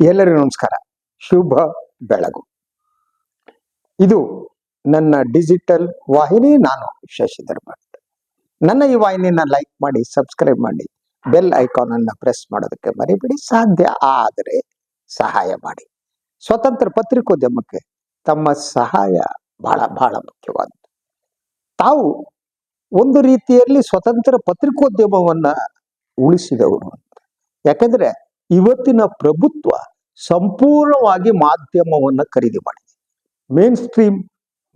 ಎಲ್ಲರಿಗೂ ನಮಸ್ಕಾರ. ಶುಭ ಬೆಳಗು. ಇದು ನನ್ನ ಡಿಜಿಟಲ್ ವಾಹಿನಿ ನಾನು ಶಶಿಧರ್ ಭಟ್. ನನ್ನ ಈ ವಾಹಿನಿಯನ್ನ ಲೈಕ್ ಮಾಡಿ, ಸಬ್ಸ್ಕ್ರೈಬ್ ಮಾಡಿ, ಬೆಲ್ ಐಕಾನ್ ಅನ್ನ ಪ್ರೆಸ್ ಮಾಡೋದಕ್ಕೆ ಮರಿಬೇಡಿ. ಸಾಧ್ಯ ಆದರೆ ಸಹಾಯ ಮಾಡಿ. ಸ್ವತಂತ್ರ ಪತ್ರಿಕೋದ್ಯಮಕ್ಕೆ ತಮ್ಮ ಸಹಾಯ ಬಹಳ ಬಹಳ ಮುಖ್ಯವಾದದ್ದು ತಾವು ಒಂದು ರೀತಿಯಲ್ಲಿ ಸ್ವತಂತ್ರ ಪತ್ರಿಕೋದ್ಯಮವನ್ನ ಉಳಿಸಿದವರು ಯಾಕಂದ್ರೆ ಇವತ್ತಿನ ಪ್ರಭುತ್ವ ಸಂಪೂರ್ಣವಾಗಿ ಮಾಧ್ಯಮವನ್ನ ಖರೀದಿ ಮಾಡಿದೆ. ಮೇನ್ ಸ್ಟ್ರೀಮ್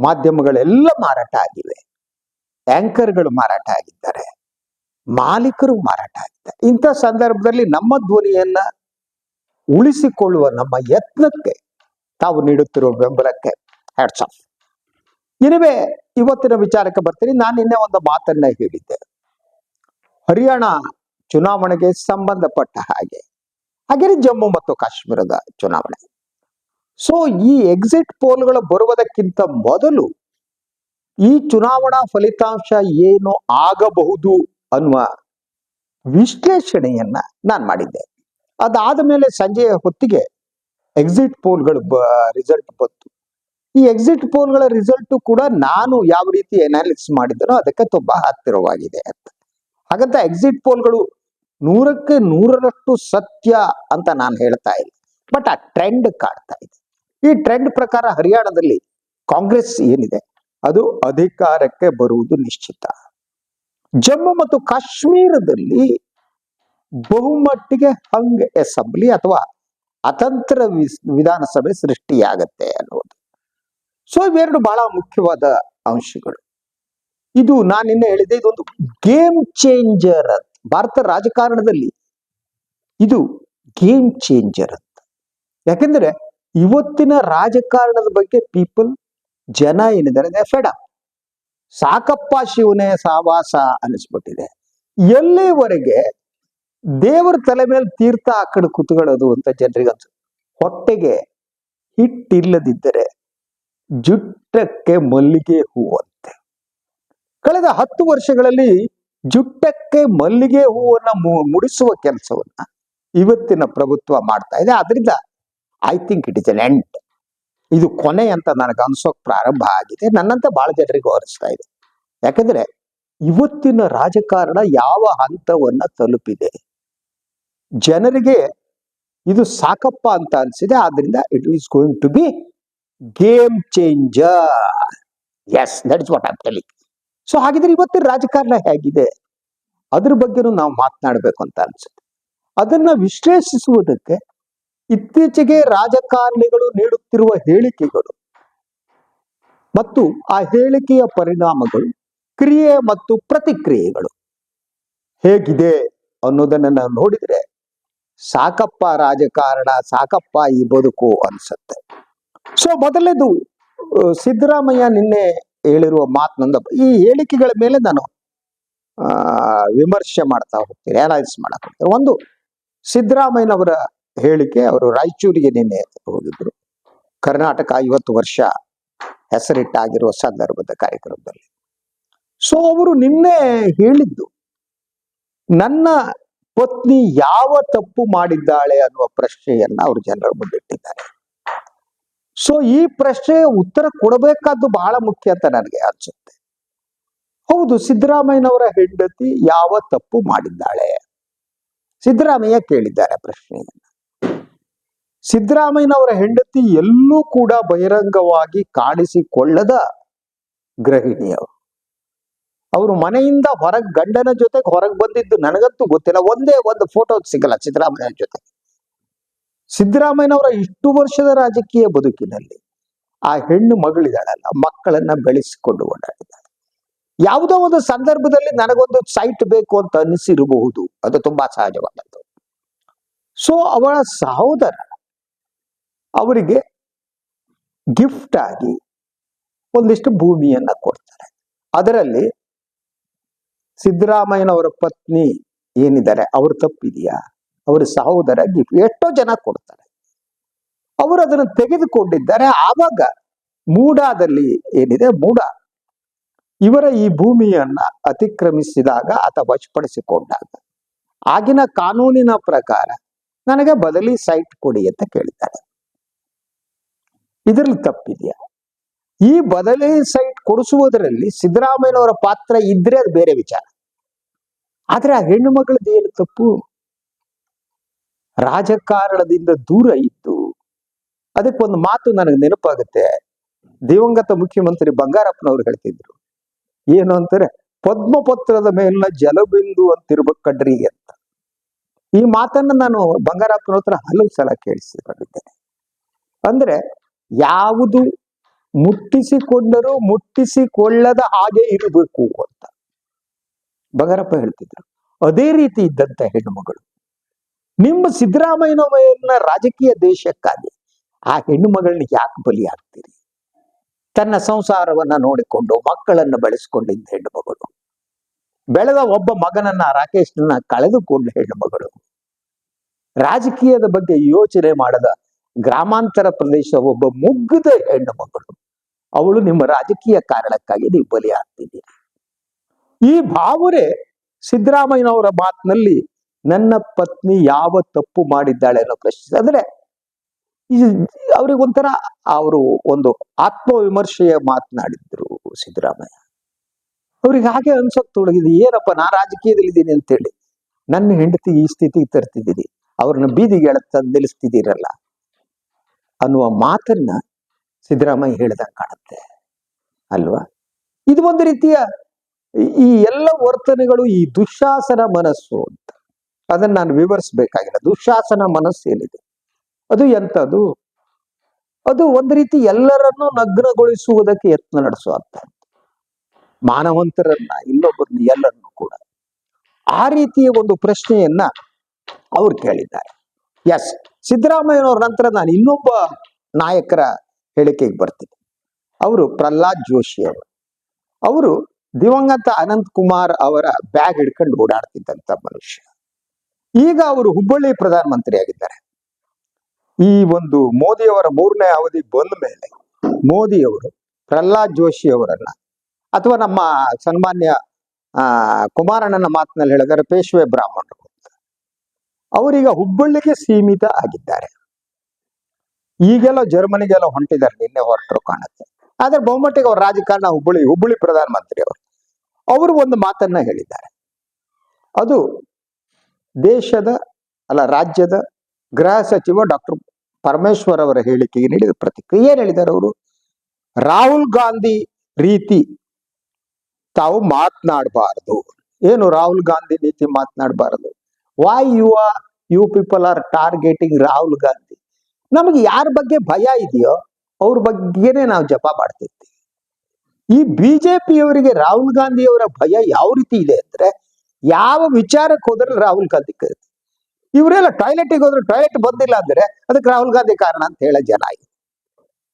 ಮಾಧ್ಯಮಗಳೆಲ್ಲ ಮಾರಾಟ ಆಗಿವೆ. ಆಂಕರ್ಗಳು ಮಾರಾಟ ಆಗಿದ್ದಾರೆ. ಮಾಲೀಕರು ಮಾರಾಟ ಆಗಿದ್ದಾರೆ. ಇಂಥ ಸಂದರ್ಭದಲ್ಲಿ ನಮ್ಮ ಧ್ವನಿಯನ್ನ ಉಳಿಸಿಕೊಳ್ಳುವ ನಮ್ಮ ಯತ್ನಕ್ಕೆ ತಾವು ನೀಡುತ್ತಿರುವ ಬೆಂಬಲಕ್ಕೆ ಹ್ಯಾಟ್ಸ್ ಆಫ್ ಇವತ್ತಿನ ವಿಚಾರಕ್ಕೆ ಬರ್ತೀನಿ. ನಾನು ನಿನ್ನೆ ಒಂದು ಮಾತನ್ನ ಹೇಳಿದ್ದೆ. ಹರಿಯಾಣ ಚುನಾವಣೆಗೆ ಸಂಬಂಧಪಟ್ಟ ಹಾಗೆ. ಹಾಗೆ ಜಮ್ಮು ಮತ್ತು ಕಾಶ್ಮೀರದ ಚುನಾವಣೆ. ಸೊ ಈ ಎಕ್ಸಿಟ್ ಪೋಲ್ಗಳು ಬರುವುದಕ್ಕಿಂತ ಮೊದಲು ಈ ಚುನಾವಣಾ ಫಲಿತಾಂಶ ಏನು ಆಗಬಹುದು ಅನ್ನುವ ವಿಶ್ಲೇಷಣೆಯನ್ನ ನಾನು ಮಾಡಿದ್ದೆ. ಅದಾದ ಮೇಲೆ ಸಂಜೆಯ ಹೊತ್ತಿಗೆ ಎಕ್ಸಿಟ್ ಪೋಲ್ಗಳು ರಿಸಲ್ಟ್ ಬಂತು. ಈ ಎಕ್ಸಿಟ್ ಪೋಲ್ಗಳ ರಿಸಲ್ಟ್ ಕೂಡ ನಾನು ಯಾವ ರೀತಿ ಅನಾಲಿಸಿಸ್ ಮಾಡಿದ್ದನೋ ಅದಕ್ಕೆ ತುಂಬಾ ಹತ್ತಿರವಾಗಿದೆ ಅಂತ. ಹಾಗಂತ ಎಕ್ಸಿಟ್ ಪೋಲ್ಗಳು ನೂರಕ್ಕೆ ನೂರರಷ್ಟು ಸತ್ಯ ಅಂತ ನಾನು ಹೇಳ್ತಾ ಇಲ್ಲ. ಬಟ್ ಆ ಟ್ರೆಂಡ್ ಕಾಡ್ತಾ ಇದೆ. ಈ ಟ್ರೆಂಡ್ ಪ್ರಕಾರ ಹರಿಯಾಣದಲ್ಲಿ ಕಾಂಗ್ರೆಸ್ ಏನಿದೆ? ಅದು ಅಧಿಕಾರಕ್ಕೆ ಬರುವುದು ನಿಶ್ಚಿತ. ಜಮ್ಮು ಮತ್ತು ಕಾಶ್ಮೀರದಲ್ಲಿ ಬಹುಮಟ್ಟಿಗೆ ಹಂಗ್ ಅಸೆಂಬ್ಲಿ ಅಥವಾ ಅತಂತ್ರ ವಿಧಾನಸಭೆ ಸೃಷ್ಟಿಯಾಗತ್ತೆ ಅನ್ನೋದು. ಸೊ ಇವೆರಡು ಬಹಳ ಮುಖ್ಯವಾದ ಅಂಶಗಳು. ಇದು ನಾನು ನಿನ್ನೆ ಹೇಳಿದೆ ಇದೊಂದು ಗೇಮ್ ಚೇಂಜರ್ ಅಂತ. ಭಾರತ ರಾಜಕಾರಣದಲ್ಲಿ ಇದು ಗೇಮ್ ಚೇಂಜರ್ ಅಂತ. ಯಾಕೆಂದ್ರೆ ಇವತ್ತಿನ ರಾಜಕಾರಣದ ಬಗ್ಗೆ ಪೀಪಲ್ ಜನ ಏನಿದ್ದಾರೆ ಫೆಡ ಸಾಕಪ್ಪ ಶಿವನೇ ಸಾವಾಸ ಅನಿಸ್ಬಿಟ್ಟಿದೆ ಎಲ್ಲಿವರೆಗೆ ದೇವರ ತಲೆ ಮೇಲೆ ತೀರ್ಥ ಆಕಡೆ ಕಡೆ ಕುತ್ಕೊಳ್ಳೋದು ಅಂತ ಜನರಿಗೆ ಅನ್ಸ ಹೊಟ್ಟೆಗೆ ಹಿಟ್ಟಿಲ್ಲದಿದ್ದರೆ ಜುಟ್ಟಕ್ಕೆ ಮಲ್ಲಿಗೆ ಹೂವಂತೆ. ಕಳೆದ ಹತ್ತು ವರ್ಷಗಳಲ್ಲಿ ಜುಟ್ಟಕ್ಕೆ ಮಲ್ಲಿಗೆ ಹೂವನ್ನ ಮುಡಿಸುವ ಕೆಲಸವನ್ನ ಇವತ್ತಿನ ಪ್ರಭುತ್ವ ಮಾಡ್ತಾ ಇದೆ. ಅದರಿಂದ I think it is an end ಇದು ಕೊನೆ ಅಂತ ನನಗೆ ಅನ್ಸೋಕ್ ಪ್ರಾರಂಭ ಆಗಿದೆ. ನನ್ನಂತ ಬಹಳ ಜನರಿಗೆ ಹೊರಿಸ್ತಾ ಇದೆ. ಯಾಕಂದ್ರೆ ಇವತ್ತಿನ ರಾಜಕಾರಣ ಯಾವ ಹಂತವನ್ನ ತಲುಪಿದೆ? ಜನರಿಗೆ ಇದು ಸಾಕಪ್ಪ ಅಂತ ಅನ್ಸಿದೆ. ಆದ್ರಿಂದ it is going to be game changer yes that is what I'm telling so ಹಾಗಿದ್ರೆ ಇವತ್ತಿನ ರಾಜಕಾರಣ ಹೇಗಿದೆ? ಅದ್ರ ಬಗ್ಗೆನೂ ನಾವು ಮಾತನಾಡಬೇಕು ಅಂತ ಅನ್ಸುತ್ತೆ. ಅದನ್ನ ವಿಶ್ಲೇಷಿಸುವುದಕ್ಕೆ ಇತ್ತೀಚೆಗೆ ರಾಜಕಾರಣಿಗಳು ನೀಡುತ್ತಿರುವ ಹೇಳಿಕೆಗಳು ಮತ್ತು ಆ ಹೇಳಿಕೆಯ ಪರಿಣಾಮಗಳು, ಕ್ರಿಯೆ ಮತ್ತು ಪ್ರತಿಕ್ರಿಯೆಗಳು ಹೇಗಿದೆ ಅನ್ನೋದನ್ನ ನಾವು ನೋಡಿದ್ರೆ ಸಾಕಪ್ಪ ರಾಜಕಾರಣ, ಸಾಕಪ್ಪ ಈ ಬದುಕು ಅನ್ಸುತ್ತೆ. ಸೊ ಮೊದಲನೇದು ಸಿದ್ದರಾಮಯ್ಯ ನಿನ್ನೆ ಹೇಳಿರುವ ಮಾತನೊಂದು ಈ ಹೇಳಿಕೆಗಳ ಮೇಲೆ ನಾನು ವಿಮರ್ಶೆ ಮಾಡ್ತಾ ಹೋಗ್ತೀನಿ ಅನಲೈಸ್ ಮಾಡಕ್ ಹೋಗ್ತೀನಿ. ಒಂದು, ಸಿದ್ದರಾಮಯ್ಯನವರ ಹೇಳಿಕೆ, ಅವರು ರಾಯಚೂರಿಗೆ ನಿನ್ನೆ ಹೋಗಿದ್ರು. ಕರ್ನಾಟಕ ಐವತ್ತು ವರ್ಷ ಹೆಸರಿಟ್ಟಾಗಿರುವ ಸಂದರ್ಭದ ಕಾರ್ಯಕ್ರಮದಲ್ಲಿ. ಸೊ ಅವರು ನಿನ್ನೆ ಹೇಳಿದ್ದು, ನನ್ನ ಪತ್ನಿ ಯಾವ ತಪ್ಪು ಮಾಡಿದ್ದಾಳೆ ಅನ್ನುವ ಪ್ರಶ್ನೆಯನ್ನ ಅವರು ಜನರ ಮುಂದಿಟ್ಟಿದ್ದಾರೆ. ಸೊ ಈ ಪ್ರಶ್ನೆಯ ಉತ್ತರ ಕೊಡಬೇಕಾದ್ದು ಬಹಳ ಮುಖ್ಯ ಅಂತ ನನಗೆ ಅನ್ಸುತ್ತೆ. ಹೌದು, ಸಿದ್ದರಾಮಯ್ಯನವರ ಹೆಂಡತಿ ಯಾವ ತಪ್ಪು ಮಾಡಿದ್ದಾಳೆ? ಸಿದ್ದರಾಮಯ್ಯ ಕೇಳಿದ್ದಾರೆ ಪ್ರಶ್ನೆಯನ್ನ. ಸಿದ್ದರಾಮಯ್ಯನವರ ಹೆಂಡತಿ ಎಲ್ಲೂ ಕೂಡ ಬಹಿರಂಗವಾಗಿ ಕಾಣಿಸಿಕೊಳ್ಳದ ಗೃಹಿಣಿಯವರು ಅವರು. ಮನೆಯಿಂದ ಹೊರಗ್ ಗಂಡನ ಜೊತೆಗೆ ಹೊರಗೆ ಬಂದಿದ್ದು ನನಗಂತೂ ಗೊತ್ತಿಲ್ಲ. ಒಂದೇ ಒಂದು ಫೋಟೋ ಸಿಗಲ್ಲ ಸಿದ್ದರಾಮಯ್ಯ ಜೊತೆ ಸಿದ್ದರಾಮಯ್ಯನವರ ಇಷ್ಟು ವರ್ಷದ ರಾಜಕೀಯ ಬದುಕಿನಲ್ಲಿ ಆ ಹೆಣ್ಣು ಮಗಳಿದಾಳಲ್ಲ ಮಕ್ಕಳನ್ನ ಬೆಳೆಸಿಕೊಂಡು ಓಡಾಡಿದ್ದಾಳೆ. ಯಾವುದೋ ಒಂದು ಸಂದರ್ಭದಲ್ಲಿ ನನಗೊಂದು ಸೈಟ್ ಬೇಕು ಅಂತ ಅನಿಸಿರಬಹುದು. ಅದು ತುಂಬಾ ಸಹಜವಾದದ್ದು. ಸೊ ಅವಳ ಸಹೋದರ ಅವರಿಗೆ ಗಿಫ್ಟ್ ಆಗಿ ಒಂದಿಷ್ಟು ಭೂಮಿಯನ್ನ ಕೊಡ್ತಾರೆ. ಅದರಲ್ಲಿ ಸಿದ್ದರಾಮಯ್ಯನವರ ಪತ್ನಿ ಏನಿದ್ದಾರೆ? ಅವ್ರ ತಪ್ಪಿದೆಯಾ? ಅವರ ಸಹೋದರ ಗಿಫ್ಟ್ ಎಷ್ಟೋ ಜನ ಕೊಡ್ತಾರೆ. ಅವರು ಅದನ್ನು ತೆಗೆದುಕೊಂಡಿದ್ದಾರೆ. ಆವಾಗ ಮೂಡಾದಲ್ಲಿ ಏನಿದೆ? ಮೂಡ. ಇವರ ಈ ಭೂಮಿಯನ್ನ ಅತಿಕ್ರಮಿಸಿದಾಗ ಅಥವಾ ವಶಪಡಿಸಿಕೊಂಡಾಗ. ಆಗಿನ ಕಾನೂನಿನ ಪ್ರಕಾರ ನನಗೆ ಬದಲಿ ಸೈಟ್ ಕೊಡಿ ಅಂತ ಕೇಳಿದ್ದಾರೆ. ಇದರಲ್ಲಿ ತಪ್ಪಿದೆಯಾ? ಈ ಬದಲಿ ಸೈಟ್ ಕೊಡಿಸುವುದರಲ್ಲಿ ಸಿದ್ದರಾಮಯ್ಯನವರ ಪಾತ್ರ ಇದ್ರೆ ಅದು ಬೇರೆ ವಿಚಾರ. ಆದ್ರೆ ಆ ಹೆಣ್ಣು ಮಗಳದ್ದು ಏನು ತಪ್ಪು? ರಾಜಕಾರಣದಿಂದ ದೂರ ಇದ್ದು, ಅದಕ್ಕೊಂದು ಮಾತು ನನಗೆ ನೆನಪಾಗುತ್ತೆ. ದಿವಂಗತ ಮುಖ್ಯಮಂತ್ರಿ ಬಂಗಾರಪ್ಪನವ್ರು ಹೇಳ್ತಿದ್ರು, ಏನು ಅಂತಾರೆ? ಪದ್ಮಪತ್ರದ ಮೇಲಿನ ಜಲಬಿಂದು ಅಂತಿರುವ ಕಡ್ರಿ ಅಂತ. ಈ ಮಾತನ್ನ ನಾನು ಬಂಗಾರಪ್ಪನ ಹತ್ರ ಹಲವು ಸಲ ಕೇಳಿಸಿಕೊಂಡಿದ್ದೇನೆ. ಅಂದ್ರೆ ಯಾವುದು ಮುಟ್ಟಿಸಿಕೊಂಡರೂ ಮುಟ್ಟಿಸಿಕೊಳ್ಳದ ಹಾಗೆ ಇರಬೇಕು ಅಂತ. ಬಂಗಾರಪ್ಪ ಹೇಳ್ತಿದ್ರು, ಅದೇ ರೀತಿ ಇದ್ದಂತ ಹೆಣ್ಣುಮಗಳು. ನಿಮ್ಮ ಸಿದ್ದರಾಮಯ್ಯನವರನ್ನ ರಾಜಕೀಯ ದೇಶಕ್ಕಾಗಿ ಆ ಹೆಣ್ಣು ಮಗಳನ್ನ ಯಾಕೆ ಬಲಿ ಆಗ್ತೀರಿ ತನ್ನ ಸಂಸಾರವನ್ನ ನೋಡಿಕೊಂಡು ಮಕ್ಕಳನ್ನ ಬೆಳೆಸ್ಕೊಂಡಿದ್ದ ಹೆಣ್ಣು ಮಗಳು. ಬೆಳೆದ ಒಬ್ಬ ಮಗನನ್ನ ರಾಕೇಶ್ನ ಕಳೆದುಕೊಂಡ ಹೆಣ್ಣು ಮಗಳು. ರಾಜಕೀಯದ ಬಗ್ಗೆ ಯೋಚನೆ ಮಾಡದ ಗ್ರಾಮಾಂತರ ಪ್ರದೇಶ ಒಬ್ಬ ಮುಗ್ಗದ ಹೆಣ್ಣು ಮಗಳು. ಅವಳು ನಿಮ್ಮ ರಾಜಕೀಯ ಕಾರಣಕ್ಕಾಗಿ ನೀವು ಬಲಿ ಆಗ್ತಿದ್ದೀರಿ ಈ ಭಾವನೆ ಸಿದ್ದರಾಮಯ್ಯನವರ ಮಾತಿನಲ್ಲಿ ನನ್ನ ಪತ್ನಿ ಯಾವ ತಪ್ಪು ಮಾಡಿದ್ದಾಳೆ ಅನ್ನೋ ಪ್ರಶ್ನೆ. ಅಂದ್ರೆ ಅವ್ರಿಗೊಂಥರ ಅವರು ಒಂದು ಆತ್ಮವಿಮರ್ಶೆಯ ಮಾತನಾಡಿದ್ರು ಸಿದ್ದರಾಮಯ್ಯ. ಅವ್ರಿಗೆ ಹಾಗೆ ಅನ್ಸಕ್ ತೊಡಗಿದೆ ಏನಪ್ಪ ನಾ ರಾಜಕೀಯದಲ್ಲಿ ಇದ್ದೀನಿ ಅಂತೇಳಿ. ನನ್ನ ಹೆಂಡತಿ ಈ ಸ್ಥಿತಿಗೆ ತರ್ತಿದ್ದೀರಿ ಅವ್ರನ್ನ ಬೀದಿಗೆ ಎಳೆತ ನಿಲ್ಲಿಸ್ತಿದ್ದೀರಲ್ಲ ಅನ್ನುವ ಮಾತನ್ನ ಸಿದ್ದರಾಮಯ್ಯ ಹೇಳ್ದಂಗೆ ಕಾಣುತ್ತೆ. ಅಲ್ವಾ? ಇದು ಒಂದು ರೀತಿಯ ಈ ಎಲ್ಲ ವರ್ತನೆಗಳು ಈ ದುಶಾಸನ ಮನಸ್ಸು ಅಂತ. ಅದನ್ನ ನಾನು ವಿವರಿಸ್ಬೇಕಾಗಿಲ್ಲ ದುಶಾಸನ ಮನಸ್ಸೇನಿದೆ ಅದು ಎಂಥದ್ದು? ಅದು ಒಂದು ರೀತಿ ಎಲ್ಲರನ್ನೂ ನಗ್ನಗೊಳಿಸುವುದಕ್ಕೆ ಯತ್ನ ನಡೆಸುವಂಥದ್ದು ಮಾನವಂತರನ್ನ ಇನ್ನೊಬ್ಬರನ್ನ ಎಲ್ಲರನ್ನು ಕೂಡ. ಆ ರೀತಿಯ ಒಂದು ಪ್ರಶ್ನೆಯನ್ನ ಅವ್ರು ಕೇಳಿದ್ದಾರೆ. ಎಸ್ ಸಿದ್ದರಾಮಯ್ಯನವ್ರ ನಂತರ ನಾನು ಇನ್ನೊಬ್ಬ ನಾಯಕರ ಹೇಳಿಕೆಗೆ ಬರ್ತೀನಿ. ಅವರು ಪ್ರಹ್ಲಾದ್ ಜೋಶಿ ಅವರು. ಅವರು ದಿವಂಗತ ಅನಂತ್ ಕುಮಾರ್ ಅವರ ಬ್ಯಾಗ್ ಹಿಡ್ಕೊಂಡು ಓಡಾಡ್ತಿದ್ದಂತ ಮನುಷ್ಯ. ಈಗ ಅವರು ಹುಬ್ಬಳ್ಳಿ ಪ್ರಧಾನಮಂತ್ರಿ ಆಗಿದ್ದಾರೆ. ಈ ಒಂದು ಮೋದಿಯವರ ಮೂರನೇ ಅವಧಿ ಬಂದ ಮೇಲೆ ಮೋದಿಯವರು ಪ್ರಹ್ಲಾದ್ ಜೋಶಿ ಅವರನ್ನ ಅಥವಾ ನಮ್ಮ ಸನ್ಮಾನ್ಯ, ಆ, ಕುಮಾರಣ್ಣನ ಮಾತಿನಲ್ಲಿ ಹೇಳಿದರೆ ಪೇಶ್ವೆ ಬ್ರಾಹ್ಮಣರು ಅವರೀಗ ಹುಬ್ಬಳ್ಳಿಗೆ ಸೀಮಿತ ಆಗಿದ್ದಾರೆ. ಈಗೆಲ್ಲ ಜರ್ಮನಿಗೆಲ್ಲ ಹೊಂಟಿದ್ದಾರೆ ನಿನ್ನೆ ಹೊರಟರು ಕಾಣುತ್ತೆ. ಆದ್ರೆ ಬಹುಮಟ್ಟಿಗೆ ಅವ್ರ ರಾಜಕಾರಣ ಹುಬ್ಬಳ್ಳಿ ಹುಬ್ಬಳ್ಳಿ ಪ್ರಧಾನಮಂತ್ರಿ ಅವರು ಅವರು ಒಂದು ಮಾತನ್ನ ಹೇಳಿದ್ದಾರೆ. ಅದು ದೇಶದ ಅಲ್ಲ ರಾಜ್ಯದ ಗೃಹ ಸಚಿವ ಡಾಕ್ಟರ್ ಪರಮೇಶ್ವರ್ ಅವರ ಹೇಳಿಕೆಗೆ ನೀಡಿದ ಪ್ರತಿಕ್ರಿಯೆ ಏನ್ ಹೇಳಿದ್ದಾರೆ ಅವರು? ರಾಹುಲ್ ಗಾಂಧಿ ರೀತಿ ತಾವು ಮಾತನಾಡಬಾರದು. ಏನು ರಾಹುಲ್ ಗಾಂಧಿ ರೀತಿ ಮಾತನಾಡಬಾರದು? Why you are you people are targeting Rahul Gandhi? ನಮಗೆ ಯಾರ ಬಗ್ಗೆ ಭಯ ಇದೆಯೋ ಅವ್ರ ಬಗ್ಗೆನೇ ನಾವು ಜಪ ಮಾಡ್ತಿರ್ತೀವಿ. ಈ ಬಿಜೆಪಿಯವರಿಗೆ ರಾಹುಲ್ ಗಾಂಧಿಯವರ ಭಯ ಯಾವ ರೀತಿ ಇದೆ ಅಂದ್ರೆ ಯಾವ ವಿಚಾರಕ್ಕೆ ಹೋದ್ರೆ ರಾಹುಲ್ ಗಾಂಧಿ ಇವರೆಲ್ಲ ಟಾಯ್ಲೆಟಿಗೆ ಹೋದ್ರೆ ಟಾಯ್ಲೆಟ್ ಬಂದಿಲ್ಲ ಅಂದ್ರೆ ಅದಕ್ಕೆ ರಾಹುಲ್ ಗಾಂಧಿ ಕಾರಣ ಅಂತ ಹೇಳ ಜನ ಇದೆ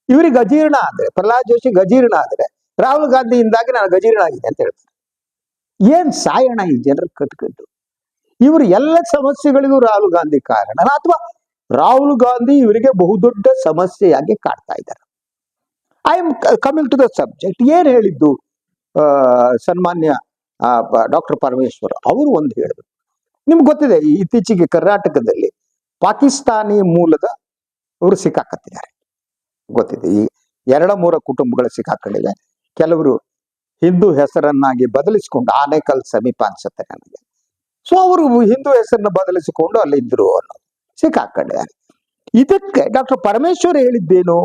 ಇವ್ರಿಗೆ ಅಜೀರ್ಣ ಆದ್ರೆ, ಪ್ರಹ್ಲಾದ್ ಜೋಶಿ ಗಜೀರ್ಣ ಆದ್ರೆ, ರಾಹುಲ್ ಗಾಂಧಿಯಿಂದಾಗಿ ನಾನು ಗಜೀರ್ಣ ಆಗಿದೆ ಅಂತ ಹೇಳ್ತಾರೆ. ಏನ್ ಸಾಯಣ ಈ ಜನರು ಕಟ್ಕೊಂಡು? ಇವರು ಎಲ್ಲ ಸಮಸ್ಯೆಗಳಿಗೂ ರಾಹುಲ್ ಗಾಂಧಿ ಕಾರಣ ಅಥವಾ ರಾಹುಲ್ ಗಾಂಧಿ ಇವರಿಗೆ ಬಹುದೊಡ್ಡ ಸಮಸ್ಯೆಯಾಗಿ ಕಾಡ್ತಾ ಇದ್ದಾರೆ. I am coming to the subject ಏನ್ ಹೇಳಿದ್ದು ಸನ್ಮಾನ್ಯ ಡಾಕ್ಟರ್ ಪರಮೇಶ್ವರ್ ಅವರು ಒಂದು ಹೇಳಿದ್ರು. ನಿಮ್ಗೆ ಗೊತ್ತಿದೆ ಇತ್ತೀಚೆಗೆ ಕರ್ನಾಟಕದಲ್ಲಿ ಪಾಕಿಸ್ತಾನಿ ಮೂಲದ ಅವರು ಸಿಕ್ಕಾಕತ್ತಿದ್ದಾರೆ. ಗೊತ್ತಿದೆ, ಈ ಎರಡ ಮೂರ ಕುಟುಂಬಗಳು ಸಿಕ್ಕಾಕೊಂಡಿವೆ ಕೆಲವರು ಹಿಂದೂ ಹೆಸರನ್ನಾಗಿ ಬದಲಿಸಿಕೊಂಡು ಆನೇಕಲ್ ಸಮೀಪ ಅನ್ಸುತ್ತೆ ನನಗೆ. ಸೊ ಅವರು ಹಿಂದೂ ಹೆಸರನ್ನ ಬದಲಿಸಿಕೊಂಡು ಅಲ್ಲಿ ಇದ್ರು ಅನ್ನೋದು ಸಿಕ್ಕಾಕೊಂಡಿದ್ದಾರೆ. ಇದಕ್ಕೆ ಡಾಕ್ಟರ್ ಪರಮೇಶ್ವರ್ ಹೇಳಿದ್ದೇನು?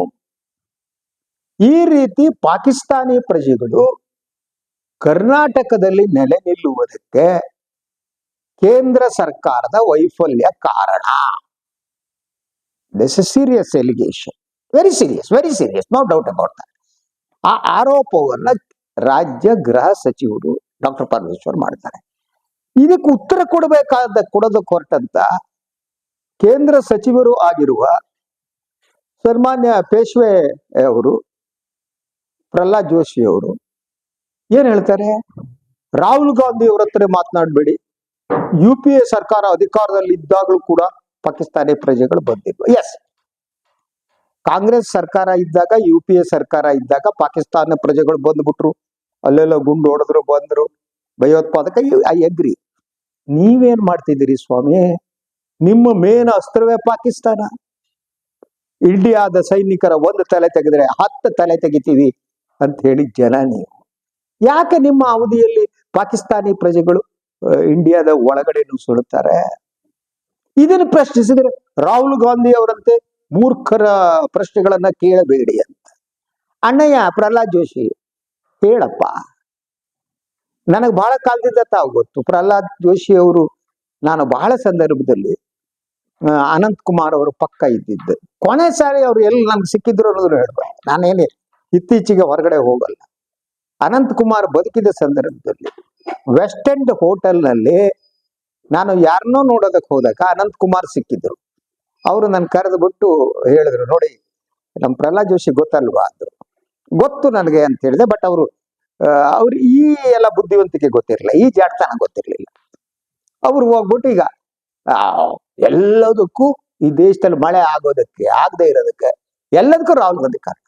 ಈ ರೀತಿ ಪಾಕಿಸ್ತಾನಿ ಪ್ರಜೆಗಳು ಕರ್ನಾಟಕದಲ್ಲಿ ನೆಲೆ ನಿಲ್ಲುವುದಕ್ಕೆ ಕೇಂದ್ರ ಸರ್ಕಾರದ ವೈಫಲ್ಯ ಕಾರಣ. This serious allegation very serious very serious no doubt about that ಆ ಆರೋಪವನ್ನ ರಾಜ್ಯ ಗೃಹ ಸಚಿವರು ಡಾಕ್ಟರ್ ಪರಮೇಶ್ವರ್ ಮಾಡ್ತಾರೆ. ಇದಕ್ಕೆ ಉತ್ತರ ಕೊಡಬೇಕಾದ ಕೊಡೋದಕ್ಕೆ ಹೊರಟಂತ ಕೇಂದ್ರ ಸಚಿವರು ಆಗಿರುವ ಸನ್ಮಾನ್ಯ ಪೇಶ್ವೆ ಅವರು, ಪ್ರಹ್ಲಾದ್ ಜೋಶಿ ಅವರು ಏನ್ ಹೇಳ್ತಾರೆ? ರಾಹುಲ್ ಗಾಂಧಿ ಅವ್ರ ಹತ್ರ ಮಾತನಾಡಬೇಡಿ. ಯು ಪಿ ಎ ಸರ್ಕಾರ ಅಧಿಕಾರದಲ್ಲಿ ಇದ್ದಾಗಲೂ ಕೂಡ ಪಾಕಿಸ್ತಾನಿ ಪ್ರಜೆಗಳು ಬಂದಿಲ್ವ ಎಸ್ ಕಾಂಗ್ರೆಸ್ ಸರ್ಕಾರ ಇದ್ದಾಗ ಯು ಪಿ ಎ ಸರ್ಕಾರ ಇದ್ದಾಗ ಪಾಕಿಸ್ತಾನ ಪ್ರಜೆಗಳು ಬಂದ್ಬಿಟ್ರು. ಅಲ್ಲೆಲ್ಲ ಗುಂಡು ಹೊಡೆದ್ರು, ಬಂದ್ರು. ಭಯೋತ್ಪಾದಕ ಐ ಅಗ್ರಿ ನೀವೇನ್ ಮಾಡ್ತಿದ್ದೀರಿ ಸ್ವಾಮಿ? ನಿಮ್ಮ ಮೇನ್ ಅಸ್ತ್ರವೇ ಪಾಕಿಸ್ತಾನ. ಇಂಡಿಯಾದ ಸೈನಿಕರ ಒಂದು ತಲೆ ತೆಗೆದ್ರೆ ಹತ್ತು ತಲೆ ತೆಗಿತೀವಿ ಅಂತ ಹೇಳಿ ಜನ ನೀವು. ಯಾಕೆ ನಿಮ್ಮ ಅವಧಿಯಲ್ಲಿ ಪಾಕಿಸ್ತಾನಿ ಪ್ರಜೆಗಳು ಇಂಡಿಯಾದ ಒಳಗಡೆ ನುಸುಳುತ್ತಾರೆ ಇದನ್ನು ಪ್ರಶ್ನಿಸಿದ್ರೆ ರಾಹುಲ್ ಗಾಂಧಿ ಅವರಂತೆ ಮೂರ್ಖರ ಪ್ರಶ್ನೆಗಳನ್ನ ಕೇಳಬೇಡಿ ಅಂತ. ಅಣ್ಣಯ್ಯ, ಪ್ರಹ್ಲಾದ್ ಜೋಶಿ, ಹೇಳಪ್ಪ. ನನಗೆ ಬಹಳ ಕಾಲದಿಂದ ತಾವು ಗೊತ್ತು. ಪ್ರಹ್ಲಾದ್ ಜೋಶಿ ಅವರು, ನಾನು ಬಹಳ ಸಂದರ್ಭದಲ್ಲಿ ಅನಂತ್ ಕುಮಾರ್ ಅವರು ಪಕ್ಕ ಇದ್ದಿದ್ದು. ಕೊನೆ ಸಾರಿ ಅವ್ರು ಎಲ್ಲಿ ನನ್ಗೆ ಸಿಕ್ಕಿದ್ರು ಅನ್ನೋದನ್ನು ಹೇಳ್ಬೇಡ ನಾನೇನೇ ಇತ್ತೀಚೆಗೆ ಹೊರಗಡೆ ಹೋಗಲ್ಲ. ಅನಂತ್ ಕುಮಾರ್ ಬದುಕಿದ ಸಂದರ್ಭದಲ್ಲಿ ವೆಸ್ಟ್ ಎಂಡ್ ಹೋಟೆಲ್ನಲ್ಲಿ ನಾನು ಯಾರನ್ನೋ ನೋಡೋದಕ್ಕೆ ಹೋದಾಗ ಅನಂತ್ ಕುಮಾರ್ ಸಿಕ್ಕಿದ್ರು. ಅವರು ನನ್ನ ಕರೆದು ಬಿಟ್ಟು ಹೇಳಿದ್ರು, ನೋಡಿ ನಮ್ಮ ಪ್ರಹ್ಲಾದ್ ಜೋಶಿ ಗೊತ್ತಲ್ವಾ? ಅಂದ್ರು. ಗೊತ್ತು ನನಗೆ ಅಂತ ಹೇಳಿದೆ ಬಟ್ ಅವರು ಅವ್ರು ಈ ಎಲ್ಲ ಬುದ್ಧಿವಂತಿಕೆ ಗೊತ್ತಿರಲಿಲ್ಲ, ಈ ಜಾಡ್ತನ ಗೊತ್ತಿರಲಿಲ್ಲ. ಅವ್ರು ಹೋಗ್ಬಿಟ್ಟು ಈಗ ಎಲ್ಲದಕ್ಕೂ ಈ ದೇಶದಲ್ಲಿ ಮಳೆ ಆಗೋದಕ್ಕೆ, ಆಗದೆ ಇರೋದಕ್ಕೆ, ಎಲ್ಲದಕ್ಕೂ ರಾಹುಲ್ ಗಾಂಧಿ ಕಾರಣ.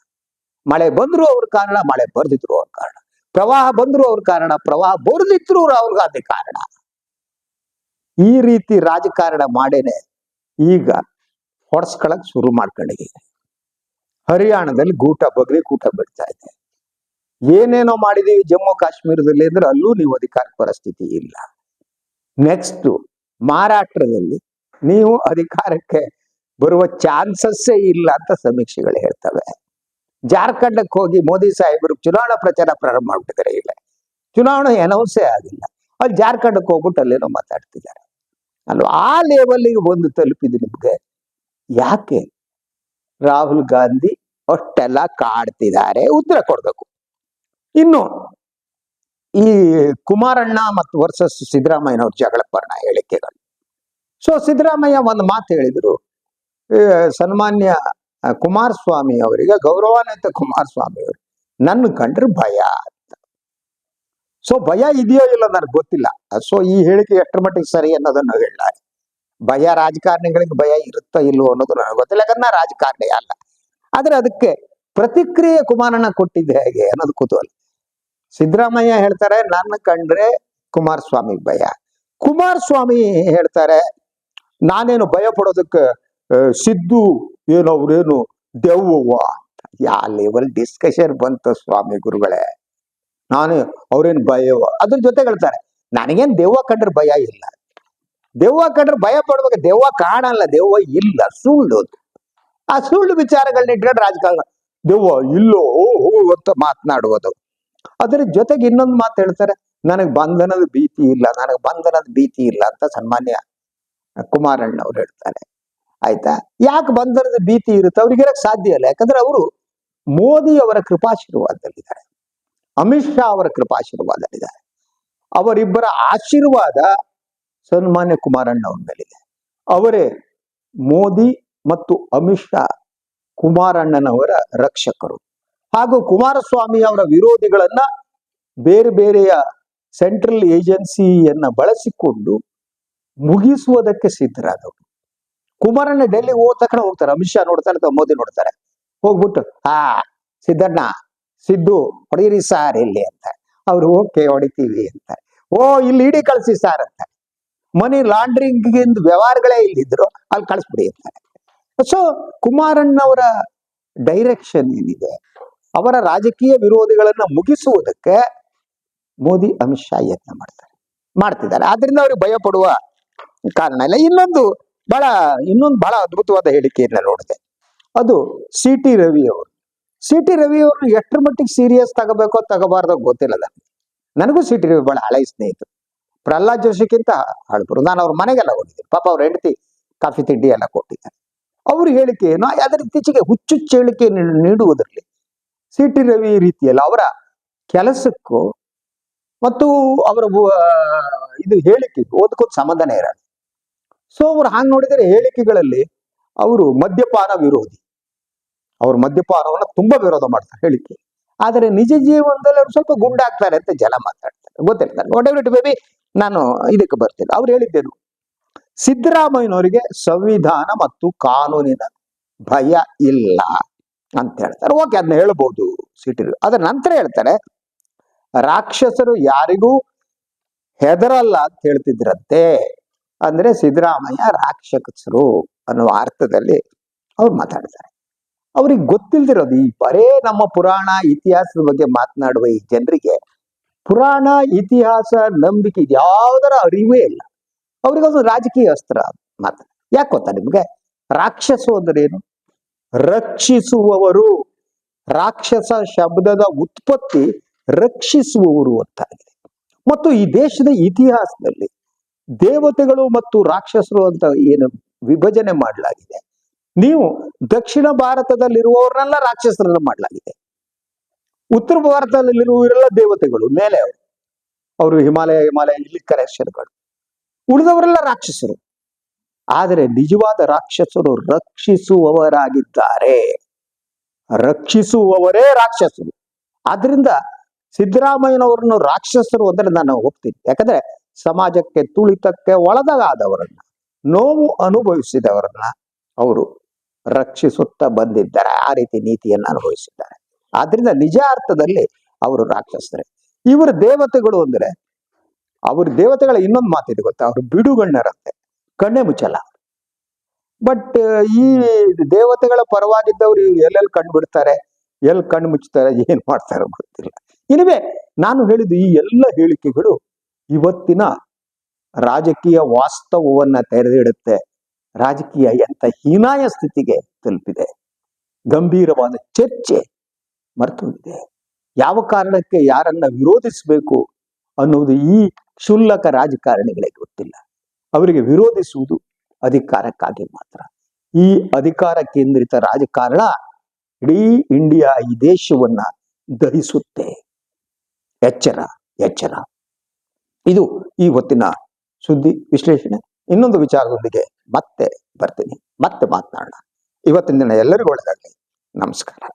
ಮಳೆ ಬಂದ್ರು ಅವ್ರ ಕಾರಣ ಮಳೆ ಬರ್ದಿದ್ರು ಅವ್ರ ಕಾರಣ. ಪ್ರವಾಹ ಬಂದ್ರು ಅವ್ರ ಕಾರಣ, ಪ್ರವಾಹ ಬರ್ದಿದ್ರು ರಾಹುಲ್ ಗಾಂಧಿ ಕಾರಣ. ಈ ರೀತಿ ರಾಜಕಾರಣ ಮಾಡೇನೆ ಈಗ ಹೊಡ್ಸ್ಕೊಳಕ್ ಶುರು ಮಾಡ್ಕೊಂಡಿದೆ ಹರಿಯಾಣದಲ್ಲಿ ಗೂಟ ಬಗ್ರಿ ಗೂಟ ಬಿಡ್ತಾ ಇದೆ ಏನೇನೋ ಮಾಡಿದೀವಿ ಜಮ್ಮು ಕಾಶ್ಮೀರದಲ್ಲಿ ಅಂದ್ರೆ ಅಲ್ಲೂ ನೀವು ಅಧಿಕಾರ ಪರಿಸ್ಥಿತಿ ಇಲ್ಲ. ನೆಕ್ಸ್ಟ್ ಮಹಾರಾಷ್ಟ್ರದಲ್ಲಿ ನೀವು ಅಧಿಕಾರಕ್ಕೆ ಬರುವ ಚಾನ್ಸಸ್ಸೇ ಇಲ್ಲ ಅಂತ ಸಮೀಕ್ಷೆಗಳು ಹೇಳ್ತವೆ. ಜಾರ್ಖಂಡಕ್ಕೆ ಹೋಗಿ ಮೋದಿ ಸಾಹೇಬರು ಚುನಾವಣಾ ಪ್ರಚಾರ ಪ್ರಾರಂಭ ಮಾಡ್ಬಿಟ್ಟಿದ್ದಾರೆ ಇಲ್ಲ ಚುನಾವಣೆ ಅನೌನ್ಸೇ ಆಗಿಲ್ಲ. ಅಲ್ಲಿ ಜಾರ್ಖಂಡಕ್ಕೆ ಹೋಗ್ಬಿಟ್ಟು ಅಲ್ಲೇನೋ ಮಾತಾಡ್ತಿದ್ದಾರೆ. ಅಲ್ವಾ? ಆ ಲೆವೆಲ್ಗೆ ಬಂದು ತಲುಪಿದೆ ನಿಮ್ಗೆ ಯಾಕೆ? ರಾಹುಲ್ ಗಾಂಧಿ ಅಷ್ಟೆಲ್ಲ ಕಾಡ್ತಿದ್ದಾರೆ. ಉತ್ತರ ಕೊಡ್ಬೇಕು. ಇನ್ನು ಈ ಕುಮಾರಣ್ಣ ಮತ್ತು ವರ್ಸಸ್ ಸಿದ್ದರಾಮಯ್ಯನವ್ರ ಜಗಳ ಪರ್ಣ ಹೇಳಿಕೆಗಳು. ಸೊ ಸಿದ್ದರಾಮಯ್ಯ ಒಂದು ಮಾತು ಹೇಳಿದ್ರು ಸನ್ಮಾನ್ಯ ಕುಮಾರಸ್ವಾಮಿ ಅವರಿಗೆ ಗೌರವಾನ್ವಿತ ಕುಮಾರಸ್ವಾಮಿ ಅವರು. ನನ್ನ ಕಂಡ್ರೆ ಭಯ ಅಂತ. ಸೊ ಭಯ ಇದೆಯೋ ಇಲ್ಲ ನನಗೆ ಗೊತ್ತಿಲ್ಲ. ಸೊ ಈ ಹೇಳಿಕೆ ಎಷ್ಟರ ಮಟ್ಟಿಗೆ ಸರಿ ಅನ್ನೋದನ್ನು ಹೇಳ ಭಯ ರಾಜಕಾರಣಿಗಳಿಗೆ ಭಯ ಇರುತ್ತೋ ಇಲ್ವೋ ಅನ್ನೋದು ನನಗೆ ಗೊತ್ತಿಲ್ಲ. ಯಾಕಂದ್ರೆ ನಾ ರಾಜಕಾರಣಿ ಅಲ್ಲ. ಆದ್ರೆ ಅದಕ್ಕೆ ಪ್ರತಿಕ್ರಿಯೆ ಕುಮಾರಣ್ಣ ಕೊಟ್ಟಿದ್ದೆ ಹೇಗೆ ಅನ್ನೋದು ಕುತೂಹಲ. ಸಿದ್ದರಾಮಯ್ಯ ಹೇಳ್ತಾರೆ, ನನ್ನ ಕಂಡ್ರೆ ಕುಮಾರಸ್ವಾಮಿಗೆ ಭಯ. ಕುಮಾರಸ್ವಾಮಿ ಹೇಳ್ತಾರೆ, ನಾನೇನು ಭಯ ಪಡೋದಕ್ಕೆ ಸಿದ್ದು ಏನು ಅವ್ರೇನು ದೆವ್ವ ಯಾ ಲೆವೆಲ್ ಡಿಸ್ಕಷನ್ ಬಂತು ಸ್ವಾಮಿ ಗುರುಗಳೇ. ನಾನು ಅವ್ರೇನು ಭಯ ಅದ್ರ ಜೊತೆ ಹೇಳ್ತಾರೆ, ನನಗೇನು ದೆವ್ವ ಕಂಡ್ರೆ ಭಯ ಇಲ್ಲ. ದೆವ್ವ ಕಂಡ್ರೆ ಭಯ ಪಡ್ಬೇಕು, ದೆವ್ವ ಕಾಣಲ್ಲ, ದೆವ್ವ ಇಲ್ಲ, ಸುಳ್ಳು ಆ ಸುಳ್ಳು ವಿಚಾರಗಳನ್ನ ಇಟ್ಕೊಂಡು ರಾಜಕಾರಣ, ದೆವ್ವ ಇಲ್ಲೋ, ಹೋ ಅಂತ ಮಾತನಾಡುವುದು. ಅದ್ರ ಜೊತೆಗೆ ಇನ್ನೊಂದು ಮಾತು ಹೇಳ್ತಾರೆ, ನನಗೆ ಬಂಧನದ ಭೀತಿ ಇಲ್ಲ, ನನಗೆ ಬಂಧನದ ಭೀತಿ ಇಲ್ಲ ಅಂತ ಸನ್ಮಾನ್ಯ ಕುಮಾರಣ್ಣ ಅವ್ರು ಹೇಳ್ತಾರೆ. ಆಯ್ತಾ? ಯಾಕೆ ಬಂಧನದ ಭೀತಿ ಇರುತ್ತೆ? ಇರಕ್ಕೆ ಸಾಧ್ಯ ಇಲ್ಲ. ಯಾಕಂದ್ರೆ ಅವರು ಮೋದಿ ಅವರ ಕೃಪಾಶೀರ್ವಾದದಲ್ಲಿದ್ದಾರೆ. ಅಮಿತ್ ಶಾ ಅವರ ಕೃಪಾಶೀರ್ವಾದದಲ್ಲಿದ್ದಾರೆ. ಅವರಿಬ್ಬರ ಆಶೀರ್ವಾದ ಸನ್ಮಾನ್ಯ ಕುಮಾರಣ್ಣ ಅವ್ರ ಮೇಲಿದೆ. ಅವರೇ ಮೋದಿ ಮತ್ತು ಅಮಿತ್ ಶಾ ಕುಮಾರಣ್ಣನವರ ರಕ್ಷಕರು. ಹಾಗೂ ಕುಮಾರಸ್ವಾಮಿ ಅವರ ವಿರೋಧಿಗಳನ್ನ ಬೇರೆ ಬೇರೆಯ ಸೆಂಟ್ರಲ್ ಏಜೆನ್ಸಿಯನ್ನ ಬಳಸಿಕೊಂಡು ಮುಗಿಸುವುದಕ್ಕೆ ಸಿದ್ಧರಾದವರು. ಕುಮಾರಣ್ಣ ಡೆಲ್ಲಿ ಹೋದ ತಕ್ಷಣ ಹೋಗ್ತಾರೆ. ಅಮಿತ್ ಶಾ ನೋಡ್ತಾರೆ ಅಥವಾ ಮೋದಿ ನೋಡ್ತಾರೆ. ಹೋಗ್ಬಿಟ್ಟು ಆ ಸಿದ್ದಣ್ಣ, ಸಿದ್ದು, ಹೊಡೀರಿ ಸಾರ್ ಇಲ್ಲಿ ಅಂತ. ಅವ್ರು, ಓಕೆ, ಹೊಡಿತೀವಿ ಅಂತ. ಓ, ಇಲ್ಲಿ ಇಡಿ ಕಳಿಸಿ ಸಾರ್ ಅಂತ. ಮನಿ ಲಾಂಡ್ರಿಂಗ್ ವ್ಯವಹಾರಗಳೇ ಇಲ್ಲಿದ್ರು ಅಲ್ಲಿ ಕಳಿಸ್ಬಿಡಿ ಅಂತಾರೆ ಸೊ ಕುಮಾರಣ್ಣವರ ಡೈರೆಕ್ಷನ್ ಏನಿದೆ? ಅವರ ರಾಜಕೀಯ ವಿರೋಧಿಗಳನ್ನ ಮುಗಿಸುವುದಕ್ಕೆ ಮೋದಿ, ಅಮಿತ್ ಶಾ ಯತ್ನ ಮಾಡ್ತಾರೆ. ಮಾಡ್ತಿದ್ದಾರೆ. ಆದ್ರಿಂದ ಅವ್ರಿಗೆ ಭಯ ಪಡುವ ಕಾರಣ ಇಲ್ಲ. ಇನ್ನೊಂದು ಬಹಳ, ಇನ್ನೊಂದು ಬಹಳ ಅದ್ಭುತವಾದ ಹೇಳಿಕೆಯನ್ನ ನೋಡಿದೆ. ಅದು ಸಿ ಟಿ ರವಿ ಅವರು. ಸಿ ಟಿ ರವಿ ಅವರು ಎಷ್ಟರ ಮಟ್ಟಿಗೆ ಸೀರಿಯಸ್ ತಗೋಬೇಕೋ ತಗೋಬಾರ್ದೋ ಗೊತ್ತಿಲ್ಲ ನನಗೆ ಸಿ ಟಿ ರವಿ ಬಹಳ ಹಳೆಯ ಸ್ನೇಹಿತರು. ಪ್ರಹ್ಲಾದ್ ಜೋಶಿಗಿಂತ ಹಳಬರು. ನಾನು ಅವ್ರ ಮನೆಗೆಲ್ಲ ಹೋಗಿದ್ದೀನಿ ಪಾಪ ಅವ್ರ ಹೆಂಡತಿ ಕಾಫಿ ತಿಂಡಿ ಎಲ್ಲ ಕೊಟ್ಟಿದ್ದಾರೆ. ಅವ್ರ ಹೇಳಿಕೆಯನ್ನು ಅದರ ಇತ್ತೀಚೆಗೆ ಹುಚ್ಚುಚ್ಚು ಹೇಳಿಕೆ ನೀಡುವುದರಲ್ಲಿ ಸಿ ಟಿ ರವಿ ರೀತಿಯಲ್ಲ ಅವರ ಕೆಲಸಕ್ಕೂ ಮತ್ತು ಅವರ ಇದು ಹೇಳಿಕೆ ಓದಕ್ಕೊಂದು ಸಂಬಂಧನೇ ಇರಲ್ಲ. ಸೊ ಅವ್ರು ಹಾಗೆ ನೋಡಿದರೆ ಹೇಳಿಕೆಗಳಲ್ಲಿ ಅವರು ಮದ್ಯಪಾನ ವಿರೋಧಿ. ಅವರು ಮದ್ಯಪಾನವನ್ನ ತುಂಬಾ ವಿರೋಧ ಮಾಡ್ತಾರೆ ಹೇಳಿಕೆ. ಆದರೆ ನಿಜ ಜೀವನದಲ್ಲಿ ಅವ್ರು ಸ್ವಲ್ಪ ಗುಂಡಾಗ್ತಾರೆ ಅಂತ ಜನ ಮಾತಾಡ್ತಾರೆ. ಗೊತ್ತಿರ್ತಾರೆ ವಾಟ್ ಇಟ್ ಬೇಬಿ ನಾನು ಇದಕ್ಕೆ ಬರ್ತೀನಿ. ಅವ್ರು ಹೇಳಿದ್ದೇನು? ಸಿದ್ದರಾಮಯ್ಯನವರಿಗೆ ಸಂವಿಧಾನ ಮತ್ತು ಕಾನೂನಿನ ಭಯ ಇಲ್ಲ ಅಂತ ಹೇಳ್ತಾರೆ. ಓಕೆ ಅದನ್ನ ಹೇಳ್ಬೋದು ಸಿಟಿ ಅದರ ನಂತರ ಹೇಳ್ತಾರೆ, ರಾಕ್ಷಸರು ಯಾರಿಗೂ ಹೆದರಲ್ಲ ಅಂತ ಹೇಳ್ತಿದ್ರಂತೆ. ಅಂದ್ರೆ ಸಿದ್ದರಾಮಯ್ಯ ರಾಕ್ಷಸರು ಅನ್ನುವ ಅರ್ಥದಲ್ಲಿ ಅವ್ರು ಮಾತಾಡ್ತಾರೆ. ಅವ್ರಿಗೆ ಗೊತ್ತಿಲ್ದಿರೋದು ಈ ಬರೇ ನಮ್ಮ ಪುರಾಣ ಇತಿಹಾಸದ ಬಗ್ಗೆ ಮಾತನಾಡುವ ಈ ಜನರಿಗೆ ಪುರಾಣ ಇತಿಹಾಸ ನಂಬಿಕೆ ಯಾವುದರ ಅರಿವೇ ಇಲ್ಲ. ಅವ್ರಿಗೊಂದು ರಾಜಕೀಯ ಅಸ್ತ್ರ ಮಾತ್ರ. ಯಾಕೆ ಗೊತ್ತಾ ನಿಮ್ಗೆ? ರಾಕ್ಷಸು ಅಂದ್ರೆ ರಕ್ಷಿಸುವವರು, ರಾಕ್ಷಸ ಶಬ್ದದ ಉತ್ಪತ್ತಿ ರಕ್ಷಿಸುವವರು ಅಂತ ಮತ್ತು ಈ ದೇಶದ ಇತಿಹಾಸದಲ್ಲಿ ದೇವತೆಗಳು ಮತ್ತು ರಾಕ್ಷಸರು ಅಂತ ಏನು ವಿಭಜನೆ ಮಾಡಲಾಗಿದೆ. ನೀವು ದಕ್ಷಿಣ ಭಾರತದಲ್ಲಿರುವವರನ್ನೆಲ್ಲ ರಾಕ್ಷಸರನ್ನ ಮಾಡಲಾಗಿದೆ. ಉತ್ತರ ಭಾರತದಲ್ಲಿರುವವರೆಲ್ಲ ದೇವತೆಗಳು, ಮೇಲೆ ಅವರು. ಅವರು ಹಿಮಾಲಯ ಹಿಮಾಲಯ, ಇಲ್ಲಿ ಕರೆಕ್ಷನ್ಗಳು ಉಳಿದವರೆಲ್ಲ ರಾಕ್ಷಸರು. ಆದರೆ ನಿಜವಾದ ರಾಕ್ಷಸರು ರಕ್ಷಿಸುವವರಾಗಿದ್ದಾರೆ. ರಕ್ಷಿಸುವವರೇ ರಾಕ್ಷಸರು. ಆದ್ರಿಂದ ಸಿದ್ದರಾಮಯ್ಯನವರನ್ನು ರಾಕ್ಷಸರು ಅಂದ್ರೆ ನಾನು ಒಪ್ತೀನಿ. ಯಾಕಂದ್ರೆ ಸಮಾಜಕ್ಕೆ ತುಳಿತಕ್ಕೆ ಒಳಗಾದವರನ್ನ, ನೋವು ಅನುಭವಿಸಿದವರನ್ನ ಅವರು ರಕ್ಷಿಸುತ್ತಾ ಬಂದಿದ್ದಾರೆ. ಆ ರೀತಿ ನೀತಿಯನ್ನು ಅನುಭವಿಸಿದ್ದಾರೆ. ಆದ್ರಿಂದ ನಿಜ ಅರ್ಥದಲ್ಲಿ ಅವರು ರಾಕ್ಷಸರೆ. ಇವರು ದೇವತೆಗಳು ಅಂದ್ರೆ, ಅವ್ರ ದೇವತೆಗಳ ಇನ್ನೊಂದು ಮಾತಿದೆ ಗೊತ್ತಾ? ಅವರು ಬಿಡುಗಣ್ಣರಂತೆ, ಕಣ್ಣೆ ಮುಚ್ಚಲ್ಲ. ಬಟ್ ಈ ದೇವತೆಗಳ ಪರವಾಗಿದ್ದವ್ರು ಎಲ್ಲೆಲ್ಲಿ ಕಣ್ಣು ಬಿಡ್ತಾರೆ? ಎಲ್ಲಿ ಕಣ್ಣು ಮುಚ್ಚುತ್ತಾರೆ ಏನ್ ಮಾಡ್ತಾರೋ ಗೊತ್ತಿಲ್ಲ. ಇನಿವೆ ನಾನು ಹೇಳಿದ ಈ ಎಲ್ಲ ಹೇಳಿಕೆಗಳು ಇವತ್ತಿನ ರಾಜಕೀಯ ವಾಸ್ತವವನ್ನ ತೆರೆದಿಡುತ್ತೆ. ರಾಜಕೀಯ ಎಂತ ಹೀನಾಯ ಸ್ಥಿತಿಗೆ ತಲುಪಿದೆ. ಗಂಭೀರವಾದ ಚರ್ಚೆ ಮರೆತು ಇದೆ ಯಾವ ಕಾರಣಕ್ಕೆ ಯಾರನ್ನ ವಿರೋಧಿಸಬೇಕು ಅನ್ನುವುದು ಈ ಕ್ಷುಲ್ಲಕ ರಾಜಕಾರಣಿಗಳಿಗೆ ಗೊತ್ತಿಲ್ಲ. ಅವರಿಗೆ ವಿರೋಧಿಸುವುದು ಅಧಿಕಾರಕ್ಕಾಗಿ ಮಾತ್ರ. ಈ ಅಧಿಕಾರ ಕೇಂದ್ರಿತ ರಾಜಕಾರಣ ಇಡೀ ಇಂಡಿಯಾ ಈ ದೇಶವನ್ನ ದಹಿಸುತ್ತೆ. ಎಚ್ಚರ ಎಚ್ಚರ. ಇದು ಈ ಹೊತ್ತಿನ ಸುದ್ದಿ ವಿಶ್ಲೇಷಣೆ. ಇನ್ನೊಂದು ವಿಚಾರದೊಂದಿಗೆ ಮತ್ತೆ ಬರ್ತೀನಿ. ಮತ್ತೆ ಮಾತನಾಡೋಣ. ಇವತ್ತಿನ ದಿನ ಎಲ್ಲರಿಗೂ ಒಳ್ಳೆದಾಗಲಿ. ನಮಸ್ಕಾರ.